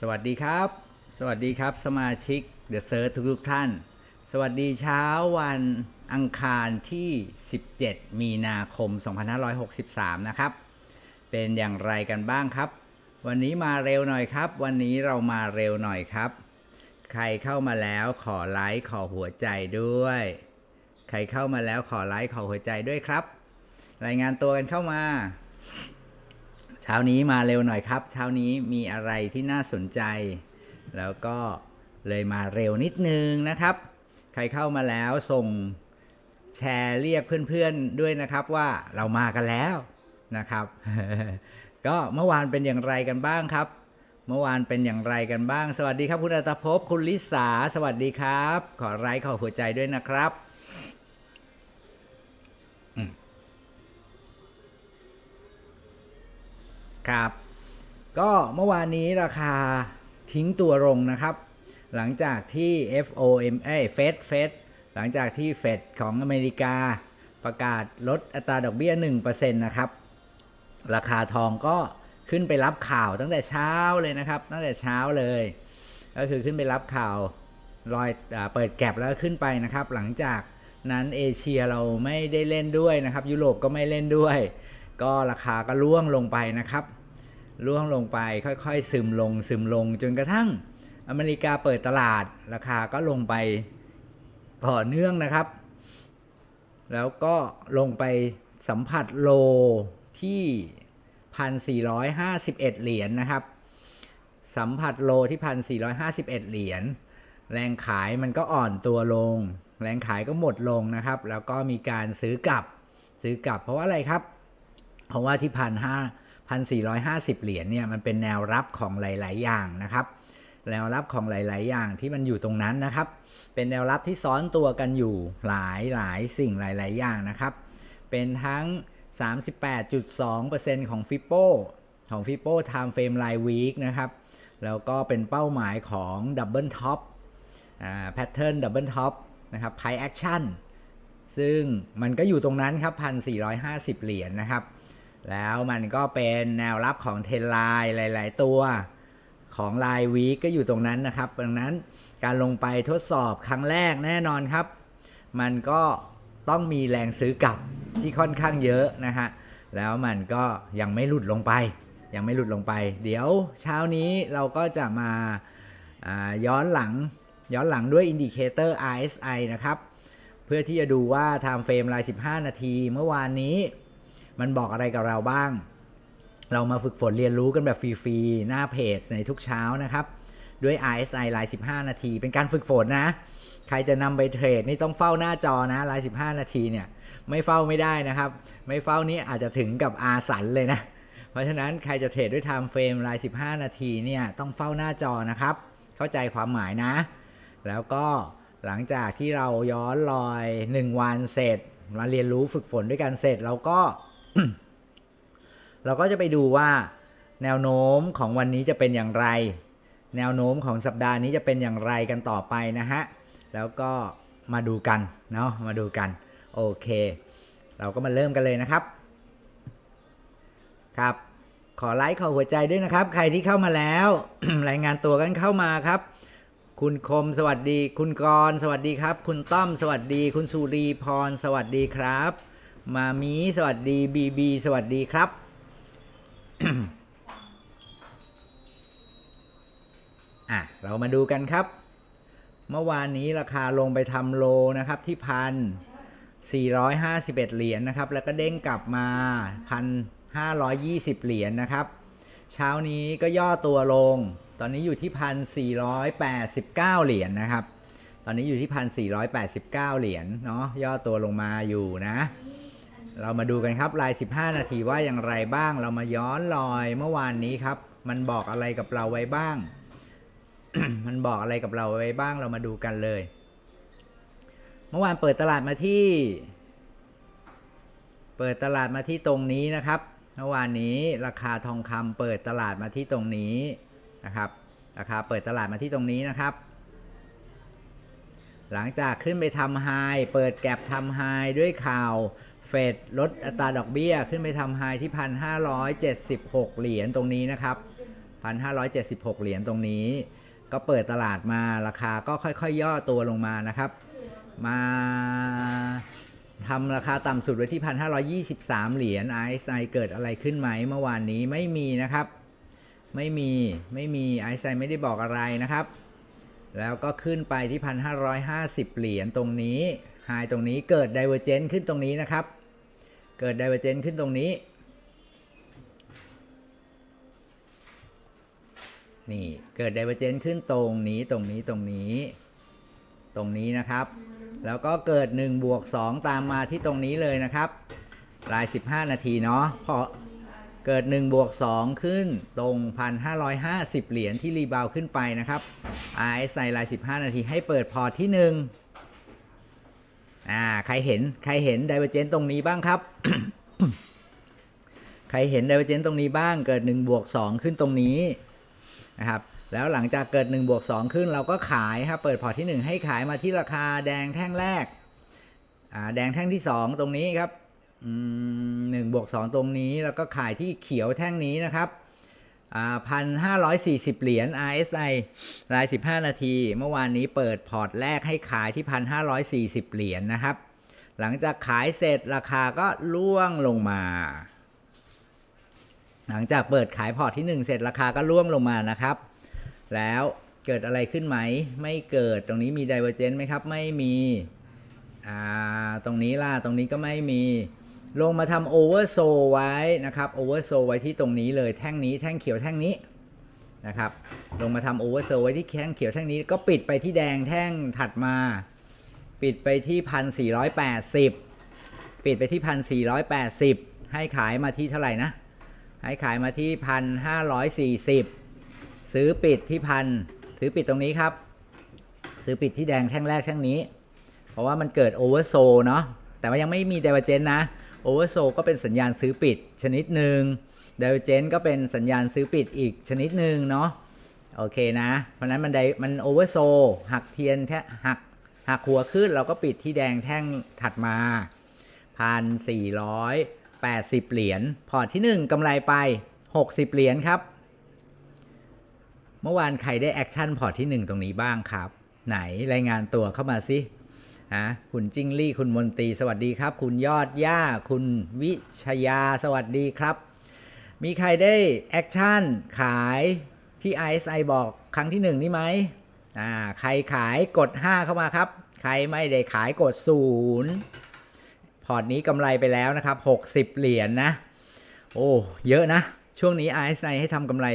สวัสดีครับ สวัสดีครับ สมาชิก The Search ทุกๆท่าน สวัสดีเช้าวันอังคารที่ 17 มีนาคม 2563 นะครับ เป็นอย่างไรกันบ้างครับ วันนี้มาเร็วหน่อยครับ วันนี้เรามาเร็วหน่อยครับ ใครเข้ามาแล้วขอไลค์ขอหัวใจด้วย ใครเข้ามาแล้วขอไลค์ขอหัวใจด้วยครับ รายงานตัวกันเข้ามา เช้านี้มาเร็วหน่อยครับ เช้านี้มีอะไรที่น่าสนใจ แล้วก็เลยมาเร็วนิดนึงนะครับ ใครเข้ามาแล้วส่งแชร์เรียกเพื่อนๆด้วยนะครับว่าเรามากันแล้วนะครับ ก็เมื่อวานเป็นอย่างไรกันบ้างครับ เมื่อวานเป็นอย่างไรกันบ้าง สวัสดีครับคุณอัตภพคุณลิสาสวัสดีครับ ขอไลค์ขอหัวใจด้วยนะครับ ครับ ก็เมื่อวานนี้ราคาทิ้งตัวลงนะครับ หลังจากที่ FOM เอ้เฟดเฟดหลังจากที่เฟดของอเมริกาประกาศลดอัตราดอกเบี้ย 1%นะครับ ราคาทองก็ขึ้นไปรับข่าวตั้งแต่เช้าเลยนะครับ ตั้งแต่เช้าเลย ก็คือขึ้นไปรับข่าวลอยอเปิดแก็บแล้วขึ้นไปนะครับ หลังจากนั้นเอเชียเราไม่ได้เล่นด้วยนะครับ ยุโรปก็ไม่เล่นด้วย ก็ราคาก็ร่วงลงไปนะครับร่วงลงไปค่อยๆ ซึมลงซึมลงจนกระทั่งอเมริกาเปิดตลาด ราคาก็ลงไปต่อเนื่องนะครับ แล้วก็ลงไปสัมผัสโลที่ 1,451 เหรียญนะครับ สัมผัสโลที่ 1,451 เหรียญ แรงขายมันก็อ่อนตัวลง แรงขายก็หมดลงนะครับ แล้วก็มีการซื้อกลับ ซื้อกลับเพราะว่าอะไรครับ เพราะว่าที่พันห้าพันสี่ร้อยห้าสิบเหรียญเนี่ยมันเป็นแนวรับของหลาย ๆ อย่างนะครับ แนวรับของหลาย ๆ อย่างที่มันอยู่ตรงนั้นนะครับ เป็นแนวรับที่ซ้อนตัวกันอยู่หลายหลายสิ่งหลาย ๆ อย่างนะครับ เป็นทั้ง 38.2%ของฟิโปของฟิโป Time Frame Line Week นะครับ แล้วก็เป็นเป้าหมายของ Double Top อ่า Pattern Double Top นะครับ Price Action ซึ่งมันก็อยู่ตรงนั้นครับ 1,450 เหรียญนะครับ แล้วมันก็เป็นแนวรับของเทนไลน์หลาย ๆ ตัวของไลน์วีก็อยู่ตรงนั้นนะครับ ดังนั้นการลงไปทดสอบครั้งแรกแน่นอนครับ มันก็ต้องมีแรงซื้อกลับที่ค่อนข้างเยอะนะฮะ แล้วมันก็ยังไม่หลุดลงไป ยังไม่หลุดลงไป เดี๋ยวเช้านี้เราก็จะมาาย้อนหลังย้อนหลังด้วยอินดิเคเตอร์ RSI นะครับ เพื่อที่จะดูว่า time frame ราย 15 นาทีเมื่อวานนี้ มันบอกอะไรกับเราบ้าง เรามาฝึกฝนเรียนรู้กันแบบฟรีๆ หน้าเพจในทุกเช้านะครับ ด้วย RSI ราย 15 นาที เป็นการฝึกฝนนะ ใครจะนำไปเทรดนี่ต้องเฝ้าหน้าจอนะราย 15 นาทีเนี่ย ไม่เฝ้าไม่ได้นะครับ ไม่เฝ้านี่อาจจะถึงกับอาสันเลยนะ เพราะฉะนั้นใครจะเทรดด้วย time frame ราย 15 นาทีเนี่ยต้องเฝ้าหน้าจอนะครับ เข้าใจความหมายนะ แล้วก็หลังจากที่เราย้อนรอย 1 วันเสร็จมาเรียนรู้ฝึกฝนด้วยกันเสร็จเราก็ เราก็จะไปดูว่า แนวโน้มของวันนี้จะเป็นอย่างไร แนวโน้มของสัปดาห์นี้จะเป็นอย่างไรกันต่อไปนะฮะ แล้วก็มาดูกันเนาะมาดูกัน โอเค เราก็มาเริ่มกันเลยนะครับ ครับขอไลค์ขอหัวใจด้วยนะครับ ใครที่เข้ามาแล้ว รายงานตัวกันเข้ามาครับ คุณคมสวัสดี คุณกรณ์สวัสดีครับ คุณต้อม สวัสดี คุณสุรีพร สวัสดีครับ มามีสวัสดีบีบีสวัสดีครับ อะ เรามาดูกันครับ เมื่อวานนี้ราคาลงไปทำโลนะครับที่พัน451 เหรียญนะครับ แล้วก็เด้งกลับมา 1,520 เหรียญนะครับ เช้านี้ก็ย่อตัวลง ตอนนี้อยู่ที่ 1,489 เหรียญนะครับ ตอนนี้อยู่ที่ 1,489 เหรียญเนาะย่อตัวลงมาอยู่นะ เรามาดูกันครับราย 15 นาทีว่าอย่างไรบ้าง เรามาย้อนรอยเมื่อวานนี้ครับ มันบอกอะไรกับเราไว้บ้าง มันบอกอะไรกับเราไว้บ้าง เรามาดูกันเลย เมื่อวานเปิดตลาดมาที่ เปิดตลาดมาที่ตรงนี้นะครับ เมื่อวานนี้ราคาทองคำเปิดตลาดมาที่ตรงนี้นะครับ ราคาเปิดตลาดมาที่ตรงนี้นะครับหลังจากขึ้นไปทำไฮเปิดแก็บทำไฮด้วยข่าว เฟดลดอัตราดอกเบี้ยขึ้นไปทำไฮที่ 1,576 เหรียญตรงนี้นะครับ 1,576 เหรียญตรงนี้ ก็เปิดตลาดมาราคาก็ค่อยๆย่อตัวลงมานะครับ มาทำราคาต่ำสุดไว้ที่ 1,523 เหรียญ RSI เกิดอะไรขึ้นไหมเมื่อวานนี้ไม่มีนะครับ ไม่มีไม่มี RSI ไไม่ได้บอกอะไรนะครับ แล้วก็ขึ้นไปที่ 1,550 เหรียญตรงนี้ไฮตรงนี้เกิด Divergence ขึ้นตรงนี้นะครับ เกิด Divergence ขึ้นตรงนี้ นี่เกิด Divergence ขึ้นตรงนี้ตรงนี้ตรงนี้ ตรงนี้นะครับ แล้วก็เกิด1บวก2ตามมาที่ตรงนี้เลยนะครับราย 15 นาทีเนาะพอเกิด1บวก2ขึ้นตรง 1,550 เหรียญที่รีบาวขึ้นไปนะครับ RSI ราย 15 นาทีให้เปิดพอที่ 1 อ่าใครเห็นใครเห็น Divergence ตรงนี้บ้างครับ ใครเห็น Divergence ตรงนี้บ้างเกิด1บวก2ขึ้นตรงนี้นะครับแล้วหลังจากเกิด1บวก2ขึ้นเราก็ขายครับเปิดพอร์ตที่ 1 ให้ขายมาที่ราคาแดงแท่งแรกอ่าแดงแท่งที่ 2 ตรงนี้ครับหนึ่งบวกสองตรงนี้แล้วก็ขายที่เขียวแท่งนี้นะครับ พันห้าร้อยสี่สิบเหรียญ RSI รายสิบห้านาที เมื่อวานนี้เปิดพอร์ตแรกให้ขายที่พันห้าร้อยสี่สิบเหรียญนะครับ หลังจากขายเสร็จราคาก็ล่วงลงมา หลังจากเปิดขายพอร์ตที่1เสร็จราคาก็ล่วงลงมานะครับ แล้วเกิดอะไรขึ้นไหม ไม่เกิดตรงนี้มี Divergence ไหมครับ ไม่มี อ่า ตรงนี้ล่ะ ตรงนี้ก็ไม่มี ลงมาทำโอเวอร์โซไว้นะครับโอเวอร์โซไว้ที่ตรงนี้เลยแท่งนี้แท่งเขียวแท่งนี้นะครับ ลงมาทำโอเวอร์โซไว้ที่แท่งเขียวแท่งนี้ก็ปิดไปที่แดงแท่งถัดมา ปิดไปที่พันสี่ร้อยแปดสิบปิดไปที่พันสี่ร้อยแปดสิบให้ขายมาที่เท่าไหร่นะ ให้ขายมาที่พันห้าร้อยสี่สิบซื้อปิดที่พันซื้อปิดตรงนี้ครับ ซื้อปิดที่แดงแท่งแรกแท่งนี้ เพราะว่ามันเกิดโอเวอร์โซเนาะแต่ว่ายังไม่มี d ดเวเจนนะ โอเวอร์โซก็เป็นสัญญาณซื้อปิดชนิดหนึ่ง d ดเวเจนก็เป็นสัญญาณซื้อปิดอีกชนิดหนึ่งเนาะโอเคนะ เพราะนั้นมันไดมันโอเวอร์โซหักเทียนแทหักหักหัวขึ้นเราก็ปิดที่แดงแท่งถัดมาพันสี่ร้อยแปดสิบเหรียญพอร์ตที่1กำไรไป60เหรียญครับ เมื่อวานใครได้แอคชั่นพอร์ตที่1ตรงนี้บ้างครับ ไหนรายงานตัวเข้ามาสิ ฮะคุณจิ้งลี่ คุณมนตรีสวัสดีครับ คุณยอดย่า คุณวิชยาสวัสดีครับ มีใครได้แอคชั่นขายที่ ISI บอกครั้งที่หนึ่งนี่ไหมอ่าใครขายกด 5 เข้ามาครับ ใครไม่ได้ขายกด 0 พอร์ตนี้กำไรไปแล้วนะครับ 60 เหรียญนนะ โอ้เยอะนะ ช่วงนี้ ISI ให้ทำกำไร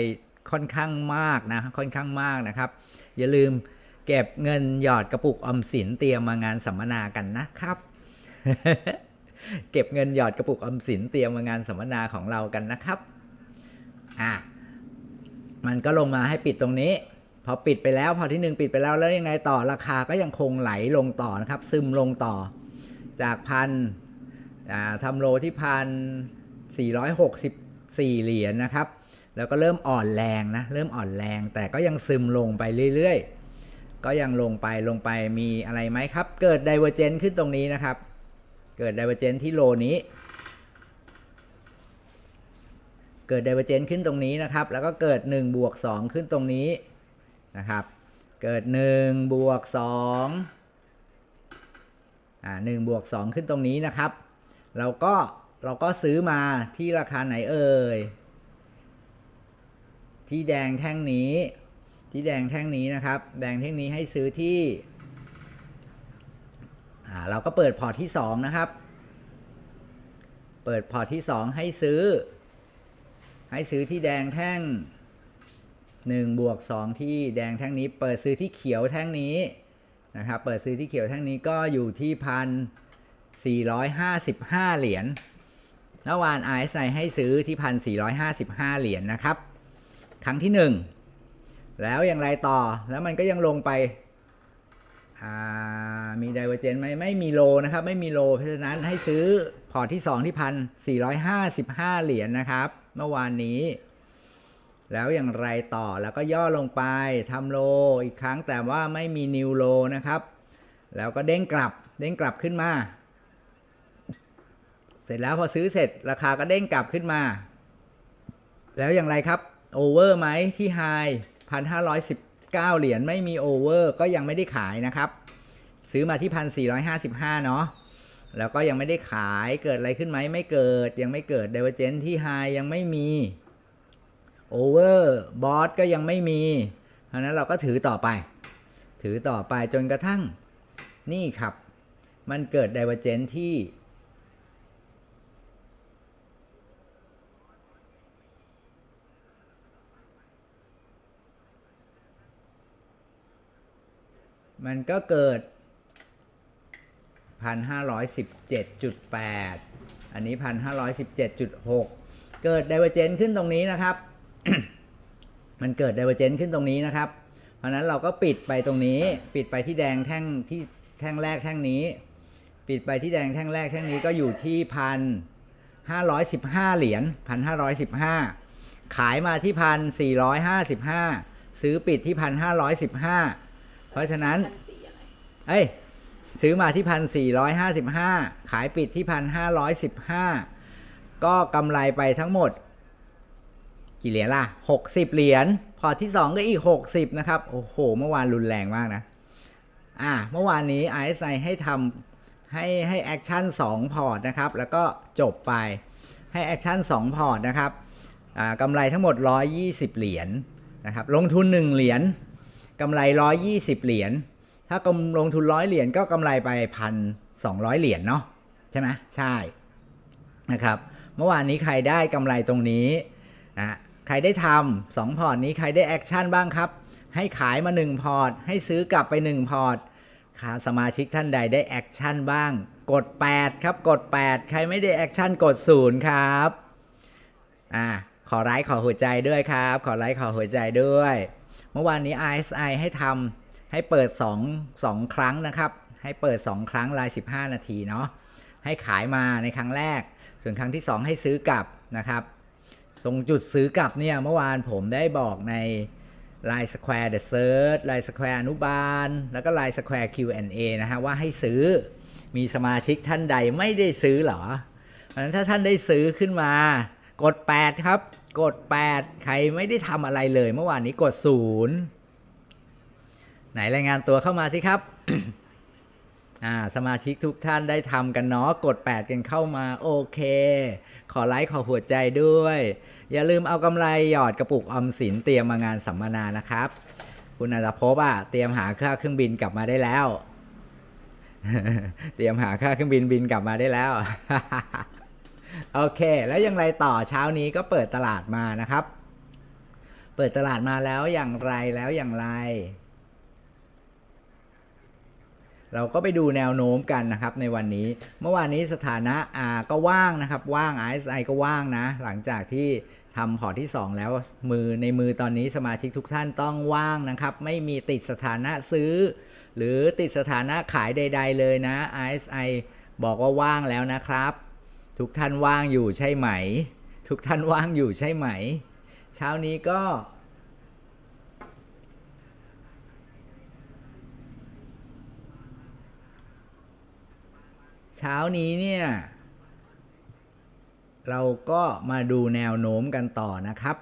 ค่อนข้างมากนะ ค่อนข้างมากนะครับ อย่าลืม เก็บเงินหยอดกระปุกออมสินเตรียมมางานสัมมนากันนะครับ เก็บเงินหยอดกระปุกออมสินเตรียมมางานสัมมนาของเรากันนะครับอะมันก็ลงมาให้ปิดตรงนี้ พอปิดไปแล้วพอที่หนึ่งปิดไปแล้วแล้วยังไงต่อราคาก็ยังคงไหลลงต่อนะครับ ซึมลงต่อ จากพันทำโลที่พันสี่ร้อยหกสิบสี่เหรียญนะครับ แล้วก็เริ่มอ่อนแรงนะเริ่มอ่อนแรงแต่ก็ยังซึมลงไปเรื่อยๆ ก็ยังลงไปลงไปมีอะไรไหมครับ เกิด Divergence ขึ้นตรงนี้นะครับ เกิด Divergence ที่โลนี้ เกิด Divergence ขึ้นตรงนี้นะครับ แล้วก็เกิด1บวก2ขึ้นตรงนี้นะครับ เกิด1บวก2อ่า1บวก2ขึ้นตรงนี้นะครับเราก็เราก็ซื้อมาที่ราคาไหนเอ่ยที่แดงแท่งนี้ ที่แดงแท่งนี้นะครับ แดงแท่งนี้ให้ซื้อที่เราก็เปิดพอร์ตที่ 2 นะครับ เปิดพอร์ตที่ 2 ให้ซื้อ ให้ซื้อที่แดงแท่ง1บวก2ที่แดงแท่งนี้ เปิดซื้อที่เขียวแท่งนี้นะครับ เปิดซื้อที่เขียวแท่งนี้ก็อยู่ที่พัน455เหรียญเมื่อวาน RSI ให้ซื้อที่พัน455เหรียญนะครับ ครั้งที่1 แล้วอย่างไรต่อแล้วมันก็ยังลงไปมี Divergence ไหมไม่มีโลนะครับ ไม่มีโล เพราะฉะนั้นให้ซื้อพอร์ตที่ 2 ที่พัน455เหรียญนะครับ เมื่อวานนี้ แล้วอย่างไรต่อแล้วก็ย่อลงไปทำโลอีกครั้งแต่ว่าไม่มีนิวโลนะครับ แล้วก็เด้งกลับเด้งกลับขึ้นมา เสร็จแล้วพอซื้อเสร็จราคาก็เด้งกลับขึ้นมา แล้วอย่างไรครับโอเวอร์ไหมที่ไฮ พันห้าร้อยสิบเก้าเหรียญไม่มีโอเวอร์ก็ยังไม่ได้ขายนะครับ ซื้อมาที่พันสี่ร้อยห้าสิบห้าเนาะแล้วก็ยังไม่ได้ขายเกิดอะไรขึ้นไหมไม่เกิดยังไม่เกิดเดเวเจนที่ไฮยังไม่มีโอเวอร์บอสก็ยังไม่มีเพราะนั้นเราก็ถือต่อไป ถือต่อไปจนกระทั่งนี่ครับ มันเกิด divergent ที่ มันก็เกิด 1,517.8 อันนี้ 1,517.6 เกิด divergent ขึ้นตรงนี้นะครับ มันเกิด divergent ขึ้นตรงนี้นะครับ เพราะฉะนั้นเราก็ปิดไปตรงนี้ ปิดไปที่แดงแท่งที่แท่งแรกแท่งนี้ ปิดไปที่แดงแท่งแรกแท่งนี้ก็อยู่ที่พันห้าร้อยสิบห้าเหรียญพันห้าร้อยสิบห้าขายมาที่พันสี่ร้อยห้าสิบห้าซื้อปิดที่พันห้าร้อยสิบห้า เพราะฉะนั้นพันสี่อะไรเอ้ย ซื้อมาที่พันสี่ร้อยห้าสิบห้าขายปิดที่พันห้าร้อยสิบห้าก็กำไรไปทั้งหมด กี่เหรียญล่ะหกสิบเหรียญพอร์ตที่สองก็อีกหกสิบนะครับ โอ้โห เมื่อวานรุนแรงมากนะ อ่า เมื่อวานนี้ RSI ให้ทำให้ให้แอคชั่น2พอร์ตนะครับ แล้วก็จบไปให้แอคชั่น2พอร์ตนะครับอ่ากำไรทั้งหมด 120 เหรียญนะครับ ลงทุน 1 เหรียญ กำไร120เหรียญ ถ้ากำลงทุน100เหรียญก็กำไรไป1,200เหรียญเนาะใช่ไหมใช่นะครับ เมื่อวานนี้ใครได้กำไรตรงนี้นะใครได้ทำสองพอร์ตนี้ใครได้แอคชั่นบ้างครับ ให้ขายมา 1 พอร์ต ให้ซื้อกลับไป 1 พอร์ตค่ะสมาชิกท่านใดได้แอคชั่นบ้าง กด 8 ครับ กด 8 ใครไม่ได้แอคชั่นกด0ครับอ่าขอไลค์ขอหัวใจด้วยครับ ขอไลค์ขอหัวใจด้วย มื่อวานนี้ RSI ให้ทำให้เปิด 2 2 ครั้งนะครับ ให้เปิด 2 ครั้งราย 15 นาทีเนาะให้ขายมาในครั้งแรก ส่วนครั้งที่ 2 ให้ซื้อกลับนะครับตรงจุดซื้อกลับเนี่ยเมื่อวานผมได้บอกใน Line Square The Search Line Square อนุบาล แล้วก็ Line Square Q&A นะฮะว่าให้ซื้อมีสมาชิกท่านใดไม่ได้ซื้อเหรอเพราะฉะนั้นถ้าท่านได้ซื้อขึ้นมากด 8 ครับ กด 8 ใครไม่ได้ทำอะไรเลยเมื่อวานนี้กด 0 ไหนรายงานตัวเข้ามาสิครับอ่าสมาชิกทุกท่านได้ทำกันเนาะกด 8 กันเข้ามาโอเค ขอไลค์ขอหัวใจด้วย อย่าลืมเอากำไรหยอดกระปุกออมสินเตรียมมางานสัมมนานะครับ คุณอัตภพอะเตรียมหาค่าเครื่องบินกลับมาได้แล้ว เตรียมหาค่าเครื่องบินบินกลับมาได้แล้ว โอเค แล้วยังไรต่อเช้านี้ก็เปิดตลาดมานะครับ เปิดตลาดมาแล้วอย่างไรแล้วอย่างไร เราก็ไปดูแนวโน้มกันนะครับในวันนี้ เมื่อวานนี้สถานะ R ก็ว่างนะครับ ว่าง RSI ก็ว่างนะ หลังจากที่ทำพอร์ตที่ 2 แล้วมือในมือตอนนี้สมาชิกทุกท่านต้องว่างนะครับ ไม่มีติดสถานะซื้อ หรือติดสถานะขายใด ๆ เลยนะ RSI บอกว่าว่างแล้วนะครับ ทุกท่านว่างอยู่ใช่ไหม ทุกท่านว่างอยู่ใช่ไหม เช้านี้ก็ เช้านี้เนี่ย เราก็มาดูแนวโน้มกันต่อนะครับ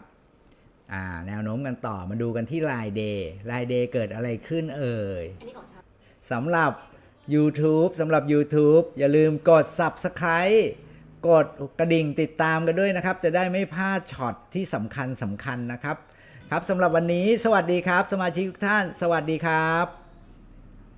อ่าแนวโน้มกันต่อมาดูกันที่รายเดย์รายเดย์เกิดอะไรขึ้นเอ่ยอันนี้ของชาสำหรับ YouTube สำหรับ YouTube อย่าลืมกด Subscribe กดกระดิ่งติดตามกันด้วยนะครับ จะได้ไม่พลาดช็อตที่สำคัญสำคัญนะครับ ครับสำหรับวันนี้สวัสดีครับ สมาชิกทุกท่าน สวัสดีครับ